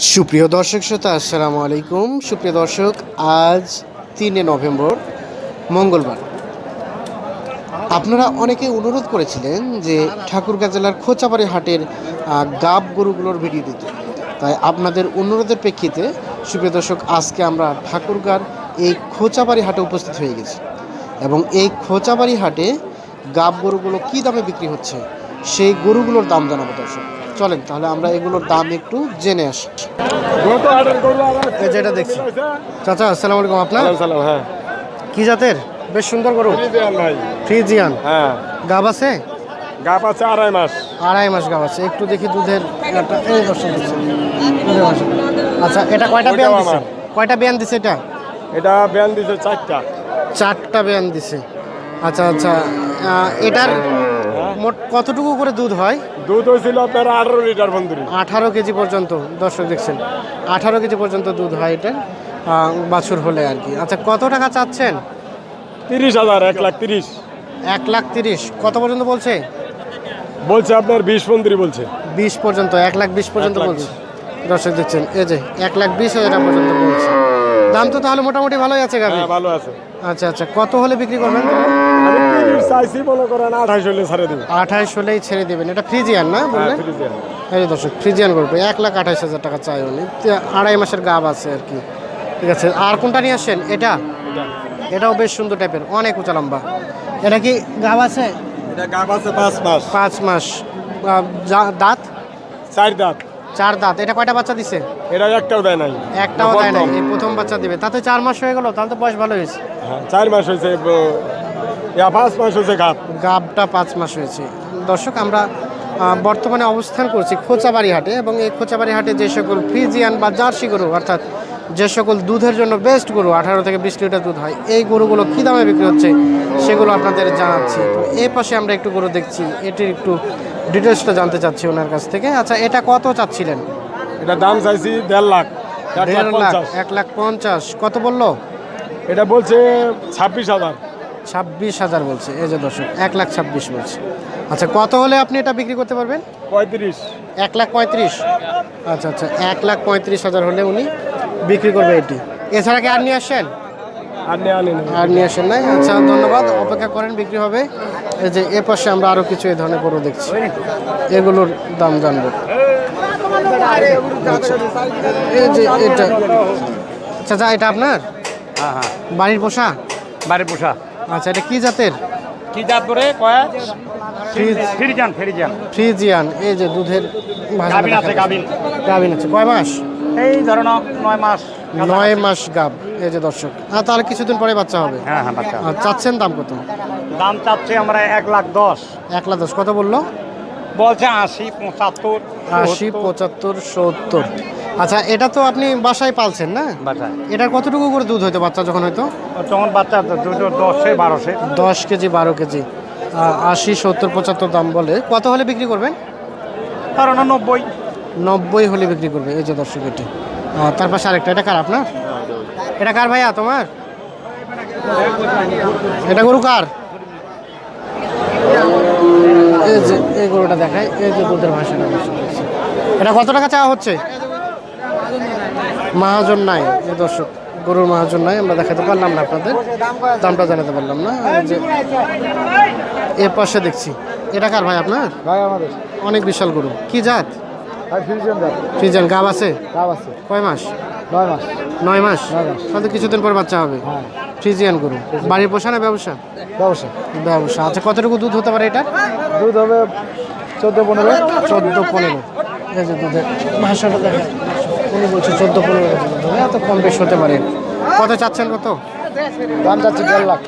সুপ্রিয় দর্শক শ্রোতা, আসসালামু আলাইকুম। সুপ্রিয় দর্শক, আজ তিনে নভেম্বর, মঙ্গলবার। আপনারা অনেকে অনুরোধ করেছিলেন যে ঠাকুরগাঁ জেলার খোঁচাবাড়ি হাটের গাব গরুগুলোর ভিডিও দিতে। তাই আপনাদের অনুরোধের প্রেক্ষিতে, সুপ্রিয় দর্শক, আজকে আমরা ঠাকুরগাঁর এই খোঁচাবাড়ি হাটে উপস্থিত হয়ে গেছি। এবং এই খোঁচাবাড়ি হাটে গাব গরুগুলো কী দামে বিক্রি হচ্ছে, সেই গরুগুলোর দাম জানাব দর্শক। চলেন তাহলে আমরা এগুলোর দাম একটু জেনে আসি। যেটা দেখছি। চাচা আসসালামু আলাইকুম আপনার? সালাম হ্যাঁ। কি জাতের? বেশ সুন্দর গরু। ফ্রিজিয়ান হ্যাঁ। গাব আছে? গাপ আছে আড়াই মাস। আড়াই মাস গাব আছে। একটু দেখি দুধের একটা এই দেখছি। আচ্ছা এটা কয়টা বিয়ান দিছে? কয়টা বিয়ান দিছে এটা? এটা ব্যান দিছে চারটা। চারটা বিয়ান দিছে। আচ্ছা আচ্ছা। এটার মোট কতটুকু করে দুধ হয়? দুধ হয়েছিল আপনার আঠারো লিটার বন্ধুরি। আঠারো কেজি পর্যন্ত দর্শক দেখছেন আঠারো কেজি পর্যন্ত দুধ হয় এটা বাছুর হলে আর কি। আচ্ছা কত টাকা চাচ্ছেন? তিরিশ হাজার এক লাখ তিরিশ। এক লাখ তিরিশ কত পর্যন্ত বলছে? বলছে আপনার বিশ বন্ধুরি বলছে। বিশ পর্যন্ত এক লাখ বিশ পর্যন্ত বলছে। দর্শক দেখছেন এই যে এক লাখ বিশ হাজার পর্যন্ত বলছে। দাম তো তাহলে মোটামুটি ভালোই আছে গাভি হ্যাঁ ভালো আছে। আচ্ছা আচ্ছা কত হলে বিক্রি করবেন? চাইছি মনে করেন আঠাশ হলে ছাড়ে দেবো। আঠাইশ হলেই ছেড়ে দেবেন। এটা ফ্রিজিয়ান না হ্যাঁ বললেন এই দর্শক ফ্রিজিয়ান গল্প এক লাখ আঠাইশ হাজার টাকা চাই উনি। আড়াই মাসের গাব আছে আর কি। ঠিক আছে আর কোনটা নিয়ে আসছেন এটা? এটা। এটাও বেশ সুন্দর টাইপের অনেক উঁচা লম্বা। এটা কি গাব আছে? এটা গাপ আছে পাঁচ মাস। পাঁচ মাস। দাঁত? চার দাঁত। চার দাঁত। এটা কয়টা বাচ্চা দিছে? এটা একটাও দেয় নাই। একটাও দেয় না প্রথম। বাচ্চা দিবে। তাতে চার মাস হয়ে গেল তাহলে তো বয়স ভালো হয়েছে। হ্যাঁ, চার মাস হয়েছে পাঁচ মাস হয়েছে গাপ গাবটা পাঁচ মাস হয়েছে। দর্শক আমরা বর্তমানে অবস্থান করছি খোঁচাবাড়ি হাটে এবং এই খোঁচাবাড়ি হাটে যে সকল ফ্রিজিয়ান বা জার্সি গরু অর্থাৎ যে সকল দুধের জন্য বেস্ট গরু আঠারো থেকে বিশ লিটার দুধ হয় এই গরুগুলো কী দামে বিক্রি হচ্ছে সেগুলো আপনাদের জানাচ্ছি। তো এই পাশে আমরা একটু গরু দেখছি এটির একটু ডিটেলসটা জানতে চাচ্ছি ওনার কাছ থেকে। আচ্ছা এটা কত চাচ্ছিলেন? এটা দাম চাইছি দেড় লাখ লাখ দেড় লাখ এক লাখ পঞ্চাশ। কত বলল? এটা বলছে ছাব্বিশ হাজার। ছাব্বিশ হাজার বলছে। এই যে দর্শক এক লাখ ছাব্বিশ বলছে। আচ্ছা কত হলে আপনি এটা বিক্রি করতে পারবেন? পঁয়ত্রিশ। এক লাখ পঁয়ত্রিশ? আচ্ছা আচ্ছা এক লাখ পঁয়ত্রিশ হাজার হলে উনি বিক্রি করবে এটি। এছাড়া কি আর নিয়ে আসেন আর নিয়ে না আসেন নাই? আচ্ছা ধন্যবাদ। অপেক্ষা করেন বিক্রি হবে। এই যে এ পাশে আমরা আরও কিছু এই ধরনের গরু দেখছি। এগুলোর দাম জানব। আচ্ছা এই যে এটা। আচ্ছা যা এটা আপনার? হ্যাঁ হ্যাঁ। বাড়ির পোষা? বাড়ির পোষা। আচ্ছা এটা কি জাতের? কি জাত করে কয়া? ফ্রিজ ফিরিজান ফিরিজান ফ্রিজিয়ান এই যে দুধের গাভিন আছে। যাচ্ছে। গাভিন। আছে। কয় মাস? এই ধরো নয় মাস। নয় মাস গাব এই যে দর্শক। আর তাহলে কিছুদিন পরে বাচ্চা হবে? হ্যাঁ হ্যাঁ বাচ্চা আর চাচ্ছেন দাম কত? দাম চাচ্ছে আমরা এক লাখ দশ। এক লাখ দশ। কত বলল? বলছে আশি পঁচাত্তর আশি পঁচাত্তর সত্তর। আচ্ছা এটা তো আপনি বাসায় পালছেন না? বাচ্চা এটার কতটুকু করে দুধ হইতো বাচ্চা যখন হয়তো তখন বাচ্চা দুটো দশে বারোশে। দশ কেজি বারো কেজি। আশি সত্তর পঁচাত্তর দাম বলে। কত হলে বিক্রি করবেন? ধরো না নব্বই। নব্বই হলে বিক্রি করবে এই যে দর্শক এটি। তার পাশে আরেকটা এটা কার আপনার? এটা কার ভাইয়া তোমার? এটা গরু কার? এই যে এই গরুটা দেখায় এই যে দুধের ভাষাটা। এটা কত টাকা চাওয়া হচ্ছে? মহাজন নাই দর্শক গরুর মহাজন নাই আমরা দেখাতে পারলাম না আপনাদের। দামটা জানাতে পারলাম না। যে এ পাশে দেখছি। এটা কার ভাই আপনার? ভাই আমাদের। অনেক বিশাল গরু। কি জাত? ফ্রিজেন গাব আছে? কাপ আছে। কয় মাস? নয় মাস। নয় মাস? নয় মাস। তাহলে কিছুদিন পর বাচ্চা হবে। হ্যাঁ। ফ্রিজিয়ান গরু। বাড়ির পোষা না ব্যবসা? ব্যবসা। ব্যবসা। আচ্ছা কতটুকু দুধ হতে পারে এটা? দুধ হবে চোদ্দ পনেরো। চোদ্দ পনেরো। এই যে দুধের ভাষাটা দেখে উনি বলছে চোদ্দ পনেরো এত কম বেশ হতে পারে। কত চাচ্ছেন কত? দাম যাচ্ছে দেড় লাখ।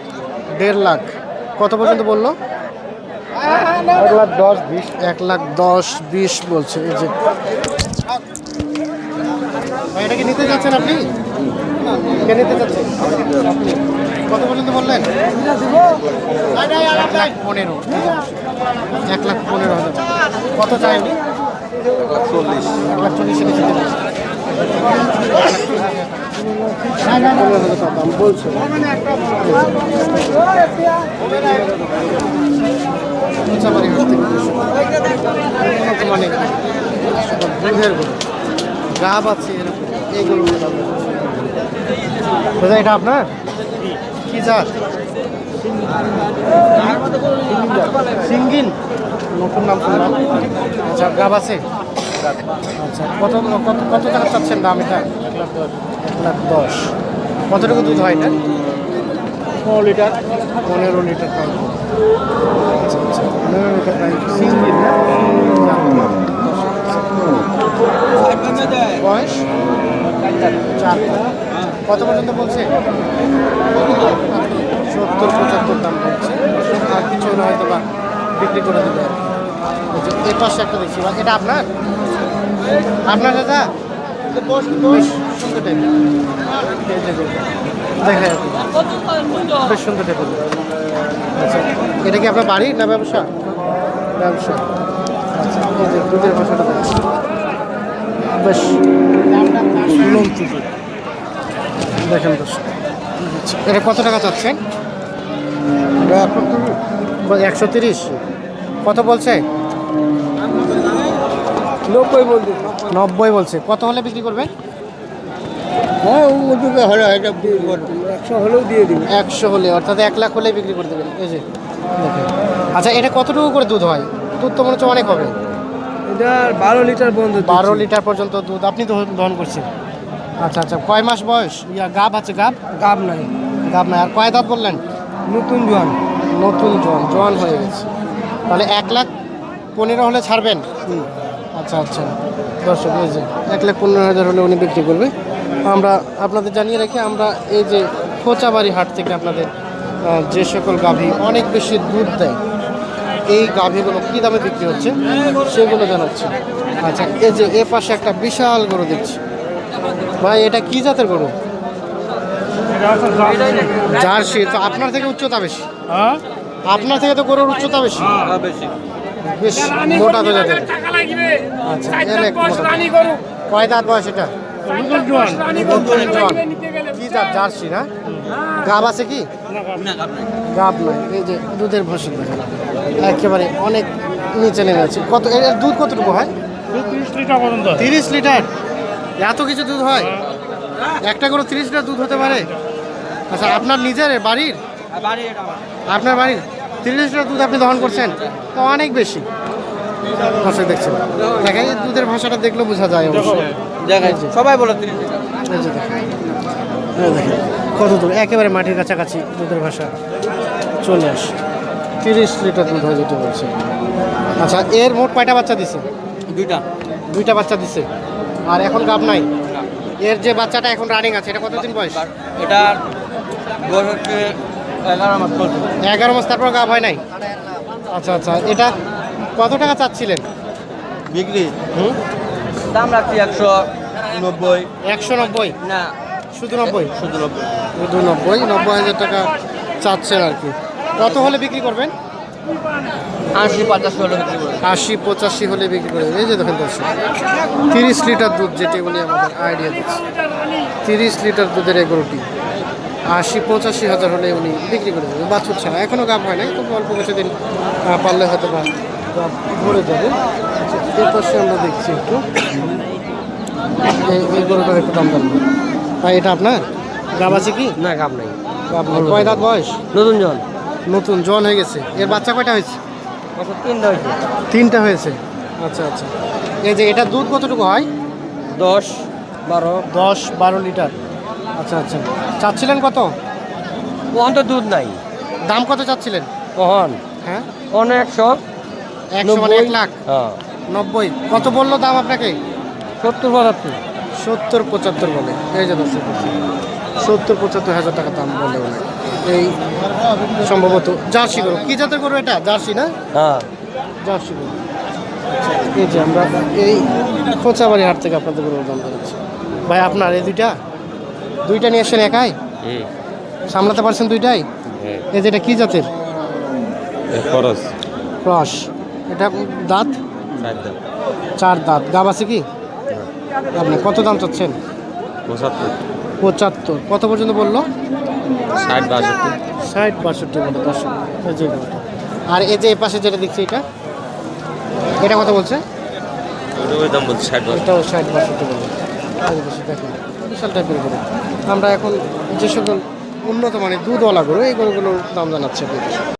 দেড় লাখ। কত পর্যন্ত বলল? এক লাখ দশ বিশ। এক লাখ দশ বিশ বলছে এই যে। এটা কি নিতে যাচ্ছেন আপনি? কে নিতে আপনি। কত পর্যন্ত বললেন? এক লাখ পনেরো। এক লাখ পনেরো হাজার। কত চল্লিশ। এক লাখ চল্লিশ নিচে দিলেন। পনেরো মানের দুধের গরু গাব আছে এরকম এইগুলো দাদা এটা আপনার কি জাত সিঙ্গিন নতুন নাম শুনলাম। আচ্ছা গাব আছে? আচ্ছা কত কত কত টাকা চাচ্ছেন দাম এটা? এক লাখ দশ। এক লাখ দশ কতটুকু দুধ হয় এটা? পনেরো লিটার। পনেরো লিটার পাই আচ্ছা আচ্ছা পনেরো লিটার পাই বয়স? চার। কত পর্যন্ত বলছে? সত্তর পঁচাত্তর দাম বলছে। আর কিছু হয়তো বা বিক্রি করে দেবে যে পাশে একটা দেখছি। এটা আপনার? আপনার দাদা? বেশ সুন্দর টাইপ দেখা যাচ্ছে বেশ সুন্দর টাইপ আচ্ছা এটা কি আপনার বাড়ি না ব্যবসা? ব্যবসা। আচ্ছা এই যে দুধের ভাষাটা দেখছি বেশ। দেখেন দর্শক। এটা কত টাকা চাচ্ছেন? একশো তিরিশ। কত বলছে? নব্বই বলতে নব্বই বলছে। কত হলে বিক্রি করবেন হ্যাঁ এটা একশো হলেও দিয়ে একশো হলে অর্থাৎ এক লাখ হলে বিক্রি করে দেবেন। এই যে আচ্ছা এটা কতটুকু করে দুধ হয়? দুধ তো মনে হচ্ছে অনেক হবে। এটা বারো লিটার বন্ধ বারো লিটার পর্যন্ত দুধ আপনি তো দহন করছেন। আচ্ছা আচ্ছা কয় মাস বয়স? ইয়া গাব আছে গাব? গাব নাই। গাব নাই। আর কয় দাঁত বললেন? নতুন জোয়ান। নতুন জন জন হয়ে গেছে। তাহলে এক লাখ পনেরো হলে ছাড়বেন? আচ্ছা আচ্ছা। দর্শক এই যে এক লাখ পনেরো হাজার হলে উনি বিক্রি করবে। আমরা আপনাদের জানিয়ে রাখি আমরা এই যে খোঁচাবাড়ি হাট থেকে আপনাদের যে সকল গাভী অনেক বেশি দুধ দেয় এই গাভীগুলো কী দামে বিক্রি হচ্ছে সেগুলো জানাচ্ছি। আচ্ছা এই যে এ পাশে একটা বিশাল গরু দেখছি। ভাই এটা কি জাতের গরু? জার্সি। তো আপনার থেকে উচ্চতা বেশি। হ্যাঁ? আপনার থেকে তো গরুর উচ্চতা বেশি। বেশ। মোটা তো যাদের আচ্ছা অনেক কয় দাঁত বয়স এটা। কি জাত জার্সি না? গাব আছে কি? গাব নয় এই যে দুধের ভসল দেখেন একেবারে অনেক নিচে নেমে আছে কত এর দুধ কতটুকু হয়? তিরিশ লিটার পর্যন্ত তিরিশ লিটার? এত কিছু দুধ হয়? একটা করে তিরিশ লিটার দুধ হতে পারে? আচ্ছা আপনার নিজের বাড়ির? আপনার বাড়ির? তিরিশ লিটার দুধ আপনি দহন করছেন? তো অনেক বেশি। দর্শক দেখছেন। দেখেন এই দুধের ভাষাটা দেখলে বোঝা যায় অবশ্যই। সবাই বলে দেখেন। কত দূর একেবারে মাটির কাছাকাছি দুধের ভাষা। চলে আসে। তিরিশ লিটার দুধ হয় যেটা বলছে। আচ্ছা এর মোট কয়টা বাচ্চা দিছে? দুইটা। দুইটা বাচ্চা দিছে। আর এখন গাব নাই? এর যে বাচ্চাটা এখন রানিং আছে এটা কতদিন বয়স? এটা এগারো মাস তারপর গাব হয় নাই? আচ্ছা আচ্ছা। এটা কত টাকা চাচ্ছিলেন? বিক্রি? হুম? দাম রাখছি একশো নব্বই। একশো নব্বই? না। শুধু নব্বই? শুধু নব্বই। শুধু নব্বই নব্বই হাজার টাকা চাচ্ছেন আর কি। কত হলে বিক্রি করবেন? আশি পঁচাশি হলে বিক্রি করবেন আশি পঁচাশি হলে বিক্রি করবেন। এই যে দেখেন দর্শক তিরিশ লিটার দুধ যেটি উনি আমাদের আইডিয়া দিচ্ছে। তিরিশ লিটার দুধের এগারোটি আশি পঁচাশি হাজার হলে উনি বিক্রি করে দেবেন। বাছুর ছাড়া। এখনও গাপ হয় নাই তবু অল্প কিছুদিন পারলে হয়তো বা গাব ভরে যাবে। আচ্ছা, এর পাশে আমরা দেখছি একটু। এই গরুটার একটু দাম দাম ভাই এটা আপনার? গাব আছে কি? না কাপ নাই। গাব নাই। কয় দাঁত বয়স? নতুন জন। নতুন জন হয়ে গেছে। এর বাচ্চা কয়টা হয়েছে? তিনটা হয়েছে। তিনটা হয়েছে। আচ্ছা আচ্ছা। এই যে এটা দুধ কতটুকু হয়? দশ বারো। দশ বারো লিটার। আচ্ছা আচ্ছা। চাচ্ছিলেন কত? কখন তো দুধ নাই। দাম কত চাচ্ছিলেন? কখন হ্যাঁ? কখন একশো একশো মানে এক লাখ? হ্যাঁ। নব্বই। কত বলল দাম আপনাকে? সত্তর পঁচাত্তর। সত্তর পঁচাত্তর বলে। এই যে দর্শক সত্তর পঁচাত্তর হাজার টাকা দাম বলে বলে এই সম্ভবত জার্সি গরু। কি জাতের গরু এটা? জার্সি না? হ্যাঁ। জার্সি গরু। আচ্ছা, এই যে আমরা এই খোঁচাবাড়ি হাট থেকে আপনাদের গরুর দাম জানাচ্ছি ভাই আপনার এই দুইটা? দুইটা নিয়ে এসছেন একাই? সামলাতে পারছেন দুইটাই? এই যে এটা কি জাতের? খরচ ক্রস এটা দাঁত? চার দাঁত। গাব আছে কি? আপনি কত দাম চাচ্ছেন? পঁচাত্তর। পঁচাত্তর। কত পর্যন্ত বলল? ষাট বাষট্টি। ষাট বাষট্টি এই গরুটা। আর এই যে এই পাশে যেটা দেখছি এটা? এটা কত বলছে? দাম বলছি ষাট বাষট্টি। বলে আগে বসে দেখেন। বিশাল টাইপের গরু। আমরা এখন যে সকল উন্নত মানের দুধওয়ালা গরু, এই গরুগুলোর দাম জানাচ্ছি আপনাদের।